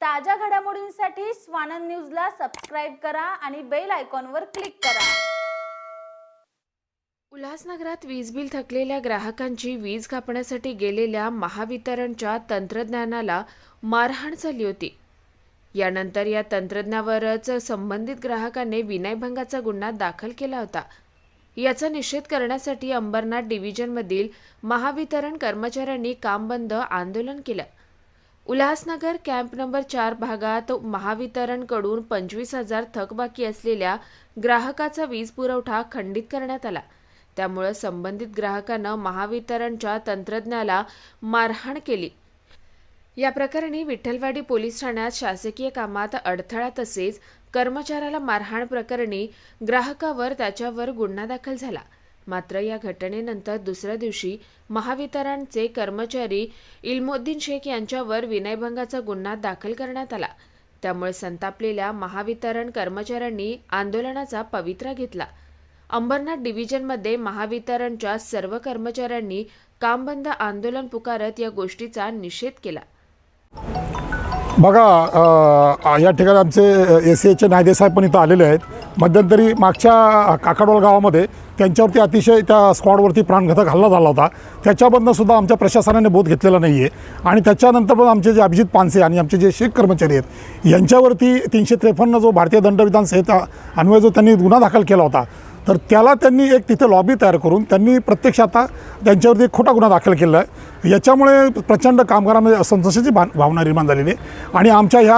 ताज्या घडामोडींसाठी स्वानंद न्यूजला सबस्क्राईब करा आणि बेल आयकॉनवर क्लिक करा. उल्हासनगरात वीज बिल थकलेल्या ग्राहकांची वीज कापण्यासाठी गेलेल्या महावितरणच्या तंत्रज्ञानाला मारहाण झाली होती. यानंतर या तंत्रज्ञावरच संबंधित ग्राहकाने विनयभंगाचा गुन्हा दाखल केला होता. याचा निषेध करण्यासाठी अंबरनाथ डिव्हिजनमधील महावितरण कर्मचाऱ्यांनी काम बंद आंदोलन केलं. उल्हासनगर कॅम्प नंबर चार भागात महावितरणकडून पंचवीस हजार थकबाकी असलेल्या ग्राहकाचा वीज पुरवठा खंडित करण्यात आला. त्यामुळे संबंधित ग्राहकानं महावितरणच्या तंत्रज्ञाला मारहाण केली. या प्रकरणी विठ्ठलवाडी पोलीस ठाण्यात शासकीय कामात अडथळा तसेच कर्मचाऱ्याला मारहाण प्रकरणी ग्राहकावर त्याच्यावर गुन्हा दाखल झाला. मात्र या घटनेनंतर दुसऱ्या दिवशी महावितरणचे कर्मचारी इल्मोद्दीन शेख यांच्यावर विनयभंगाचा गुन्हा दाखल करण्यात आला. त्यामुळे संतापलेल्या महावितरण कर्मचाऱ्यांनी आंदोलनाचा पवित्रा घेतला. अंबरनाथ डिव्हिजनमध्ये महावितरणच्या सर्व कर्मचाऱ्यांनी कामबंद आंदोलन पुकारत या गोष्टीचा निषेध केला. बघा या ठिकाणी आमचे ए सी एचे नायदेसाहेब पण इथं आलेले आहेत. मध्यंतरी मागच्या काकाडोल गावामध्ये त्यांच्यावरती अतिशय त्या स्क्वॉडवरती प्राणघातक हल्ला झाला होता. त्याच्याबद्दल सुद्धा आमच्या प्रशासनाने बोध घेतलेला नाही आहे आणि त्याच्यानंतर पण आमचे जे अभिजित पानसे आणि आमचे जे शेख कर्मचारी आहेत यांच्यावरती तीनशे त्रेपन्न जो भारतीय दंडविधान संहिता अन्वये जो त्यांनी गुन्हा दाखल केला होता तर त्याला त्यांनी एक तिथे लॉबी तयार करून त्यांनी प्रत्यक्ष आता त्यांच्यावरती एक खोटा गुन्हा दाखल केला आहे. याच्यामुळे प्रचंड कामगारांमध्ये असंतोषाची भा भावना निर्माण झालेली आहे. आणि आमच्या ह्या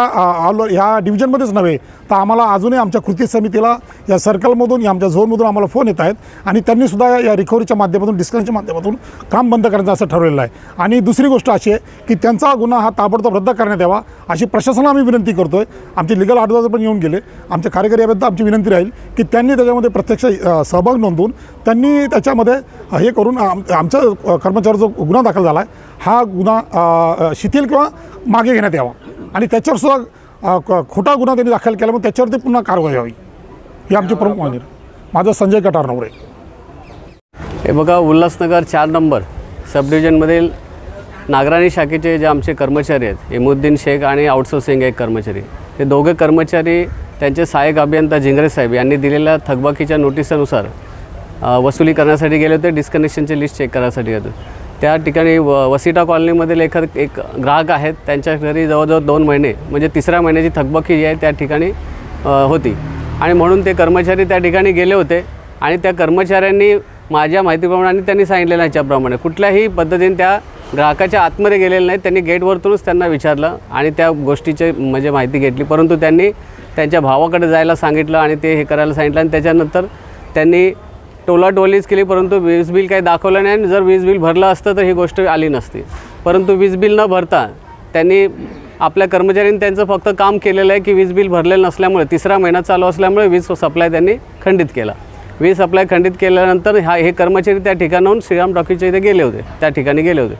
ऑल ह्या डिव्हिजनमध्येच नव्हे तर आम्हाला अजूनही आमच्या कृती समितीला या सर्कलमधून या आमच्या झोनमधून आम्हाला फोन येत आहेत. आणि त्यांनीसुद्धा या- रिकव्हरीच्या माध्यमातून डिस्कशनच्या माध्यमातून काम बंद करायचं असं ठरवलेलं आहे. आणि दुसरी गोष्ट अशी आहे की त्यांचा गुन्हा हा ताबडतोब रद्द करण्यात यावा अशी प्रशासनाला आम्ही विनंती करतो आहे आमचे लिगल आडवाजर पण येऊन गेले. आमच्या कार्यकारी याबद्दल आमची विनंती राहील की त्यांनी त्याच्यामध्ये प्रत्यक्ष सहभाग नोंदवून त्यांनी त्याच्यामध्ये हे करून आम आमच्या कर्मचारी जो गुन्हा दाखल झाला आहे हा गुन्हा शिथिल किंवा मागे घेण्यात यावा. आणि त्याच्यावर सुद्धा खोटा गुन्हा त्यांनी दाखल केला मग त्याच्यावरती पुन्हा कारवाई व्हावी. ही आमची प्रमुख मागणी माझं संजय कटार नवरे. हे बघा उल्हासनगर चार नंबर सब डिव्हिजनमधील नागराणी शाखेचे जे आमचे कर्मचारी आहेत इमुद्दीन शेख आणि आउटसोर्सिंग एक कर्मचारी. हे दोघे कर्मचारी त्यांचे सहाय्यक अभियंता झिंगरे साहेब यांनी दिलेल्या थकबाकीच्या नोटिसनुसार वसुली करण्यासाठी गेले होते डिस्कनेक्शनची लिस्ट चेक करण्यासाठी होते. त्या ठिकाणी व वसिटा कॉलनीमधील एखाद एक ग्राहक आहेत त्यांच्या घरी जवळजवळ दोन महिने म्हणजे तिसऱ्या महिन्याची थकबाकी जी आहे त्या ठिकाणी होती. आणि म्हणून ते कर्मचारी त्या ठिकाणी गेले होते आणि त्या कर्मचाऱ्यांनी माझ्या माहितीप्रमाणे त्यांनी सांगितलेलं ह्याच्याप्रमाणे कुठल्याही पद्धतीने त्या ग्राहकाच्या आतमध्ये गेलेले नाहीत त्यांनी गेटवरतूनच त्यांना विचारलं आणि त्या गोष्टीचे म्हणजे माहिती घेतली. परंतु त्यांनी त्यांच्या भावाकडे जायला सांगितलं आणि ते हे करायला सांगितलं. आणि त्याच्यानंतर त्यांनी टोलाटोलीच केली परंतु वीज बिल काही दाखवलं नाही. आणि जर वीज बिल भरलं असतं तर ही गोष्ट आली नसती. परंतु वीज बिल न भरता त्यांनी आपल्या कर्मचाऱ्यांनी त्यांचं फक्त काम केलेलं आहे की वीज बिल भरलेलं नसल्यामुळे तिसरा महिना चालू असल्यामुळे वीज सप्लाय त्यांनी खंडित केला. वीज सप्लाय खंडित केल्यानंतर हा हे कर्मचारी त्या ठिकाणाहून श्रीराम टॉकीच्या इथे गेले होते. त्या ठिकाणी गेले होते.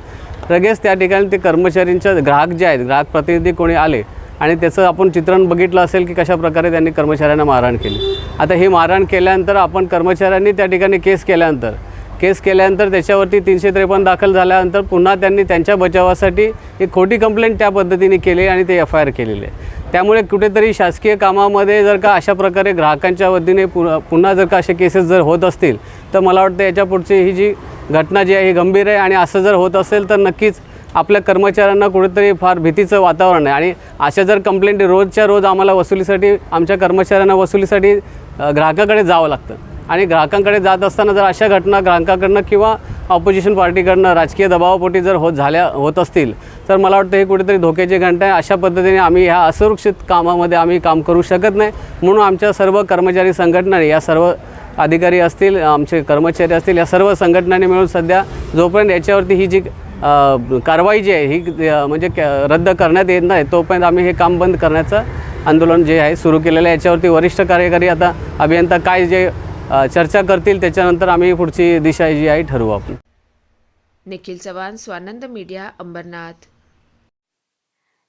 लगेच त्या ठिकाणी ते कर्मचाऱ्यांच्या ग्राहक जे आहेत ग्राहक प्रतिनिधी कोणी आले आणि त्याचं आपण चित्रण बघितलं असेल की कशा प्रकारे त्यांनी कर्मचाऱ्यांना मारहाण केली. आता हे मारहाण केल्यानंतर आपण कर्मचाऱ्यांनी त्या ठिकाणी केस केल्यानंतर केस केल्यानंतर त्याच्यावरती तीनशे त्रेपन्न दाखल झाल्यानंतर पुन्हा त्यांनी त्यांच्या बचावासाठी एक खोटी कंप्लेंट त्या पद्धतीने केली आणि ते एफ आय आर केलेले आहे. त्यामुळे कुठेतरी शासकीय कामामध्ये जर का अशा प्रकारे ग्राहकांच्या वतीने पु पुन्हा जर का असे केसेस जर होत असतील तर मला वाटतं याच्या पुढची ही जी घटना जी आहे ही गंभीर आहे आणि असं जर होत असेल तर नक्कीच आपल्या कर्मचाऱ्यांना कुठेतरी फार भीतीचं वातावरण आहे. आणि अशा जर कंप्लेंट रोजच्या रोज आम्हाला वसुलीसाठी आमच्या कर्मचाऱ्यांना वसुलीसाठी ग्राहकाकडे जावं लागतं. आणि ग्राहकांकडे जात असताना जर अशा घटना ग्राहकाकडनं किंवा ऑपोजिशन पार्टीकडनं राजकीय दबावापोटी जर होत झाल्या होत असतील तर मला वाटतं हे कुठेतरी धोक्याची घंटा आहे. अशा पद्धतीने आम्ही ह्या असुरक्षित कामामध्ये आम्ही काम करू शकत नाही. म्हणून आमच्या सर्व कर्मचारी संघटना या सर्व अधिकारी असतील आमचे कर्मचारी असतील या सर्व संघटनांनी मिळून सध्या जोपर्यंत याच्यावरती ही जी कारवाई जी आहे ही म्हणजे रद्द करण्यात येत नाही. तोपर्यंत आम्ही हे काम बंद करण्याचं आंदोलन जे आहे सुरू केलेलं आहे. याच्यावरती वरिष्ठ कार्यकारी आता अभियंता काय जे चर्चा करतील त्याच्यानंतर आम्ही पुढची दिशा जी आहे ठरवू आपण. निखिल चव्हाण स्वानंद मीडिया अंबरनाथ.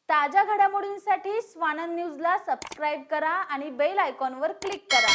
ताज्या घडामोडींसाठी स्वानंद न्यूजला सबस्क्राईब करा आणि बेल आयकॉनवर क्लिक करा.